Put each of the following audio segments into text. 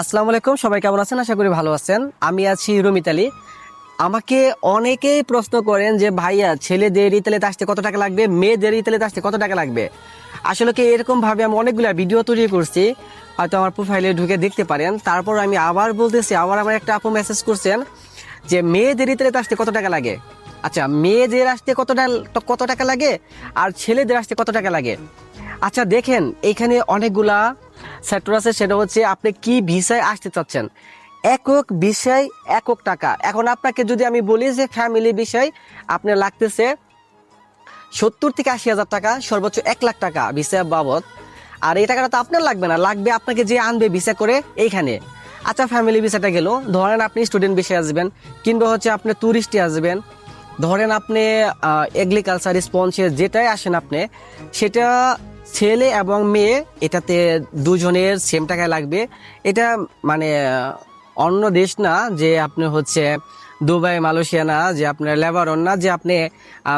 আসসালামু আলাইকুম, সবাই কেমন আছেন? আশা করি ভালো আছেন। আমি আছি রমিত আলী আমাকে অনেকেই প্রশ্ন করেন যে, ভাইয়া, ছেলেদের ইতালিতে আসতে কত টাকা লাগবে? মেয়েদের ইতালিতে আসতে কত টাকা লাগবে? আসলে কি এরকম ভাবে আমি অনেকগুলো ভিডিও তৈরি করছি। হয়তো আমার প্রোফাইলে ঢুকে দেখতে পারেন। তারপর আমি আবার বলতেছি, আবার আমার একটা আপু মেসেজ করছেন যে, মেয়েদের ইতালিতে আসতে কত টাকা লাগে? আচ্ছা মেয়েদের আসতে কত কত টাকা লাগে? আর ছেলেদের আসতে কত টাকা লাগে? আচ্ছা দেখেন, এখানে অনেকগুলা সেক্টর আছে, সেটা হচ্ছে আপনি কি ভিসায় আসতে চাচ্ছেন? একক বিষয়, একক টাকা। এখন আপনাকে যদি আমি বলি যে ফ্যামিলি বিষয়, আপনার লাগতেছে সত্তর থেকে আশি হাজার টাকা, সর্বোচ্চ এক লাখ টাকা ভিসা বাবদ। আর এই টাকাটা তো আপনার লাগবে না, লাগবে আপনাকে যে আনবে ভিসা করে এইখানে। আচ্ছা ফ্যামিলি ভিসাটা গেল। ধরেন আপনি স্টুডেন্ট বিষয়ে আসবেন, কিংবা হচ্ছে আপনি ট্যুরিস্টে আসবেন। ধরেন আপনি এগ্রিকালচার স্পঞ্জের যেটাই আসেন আপনি, সেটা ছেলে এবং মেয়ে, এটাতে দুজনের সেম টাকায় লাগবে। এটা মানে অন্য দেশ না, যে আপনি হচ্ছে দুবাই, মালয়েশিয়া না, যে আপনার লেবারন না, যে আপনি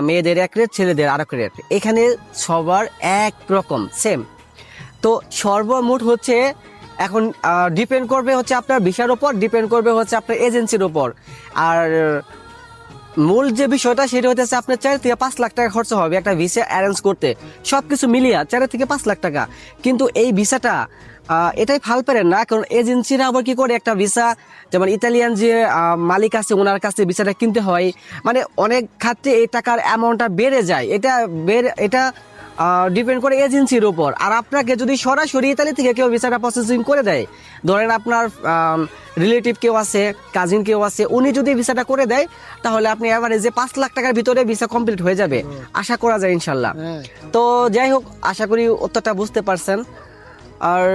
মেয়েদের এক রেট, ছেলেদের আরেক রেট। এখানে সবার এক রকম সেম তো সর্বমোট হচ্ছে, এখন ডিপেন্ড করবে হচ্ছে আপনার ভিসার উপর ডিপেন্ড করবে হচ্ছে আপনার এজেন্সির উপর। আর মূল যে বিষয়টা, সেটা হচ্ছে আপনার চার থেকে পাঁচ লাখ টাকা খরচা হবে একটা ভিসা অ্যারেঞ্জ করতে। সব কিছু মিলিয়ে চার থেকে পাঁচ লাখ টাকা। কিন্তু এই ভিসাটা এটাই ফাল পারেন না, কারণ এজেন্সিরা আবার কি করে একটা ভিসা যেমন ইতালিয়ান যে মালিক আছে ওনার কাছে ভিসাটা কিনতে হয়। মানে অনেক ক্ষেত্রে এই টাকার অ্যামাউন্টটা বেড়ে যায়। এটা বেড়ে, এটা ডিপেন্ড করে এজেন্সির উপর। আর আপনাকে যদি সরাসরি ইতালি থেকে কেউ ভিসাটা প্রসেসিং করে দেয় ধরেন আপনার রিলেটিভ কেউ আছে কাজিন কেউ আছে উনি যদি ভিসাটা করে দেয় তাহলে আপনি যে পাঁচ লাখ টাকার ভিতরে ভিসা কমপ্লিট হয়ে যাবে। আশা করা যায় ইনশাল্লাহ। হ্যাঁ। তো যাই হোক আশা করি উত্তরটা বুঝতে পারছেন। আর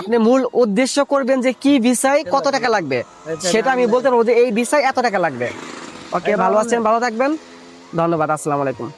আপনি মূল উদ্দেশ্য করবেন যে কি ভিসায় কত টাকা লাগবে? সেটা আমি বলতে পারব যে এই ভিসায় এত টাকা লাগবে। ওকে ভালো আছেন ভালো থাকবেন। ধন্যবাদ আসসালামু আলাইকুম।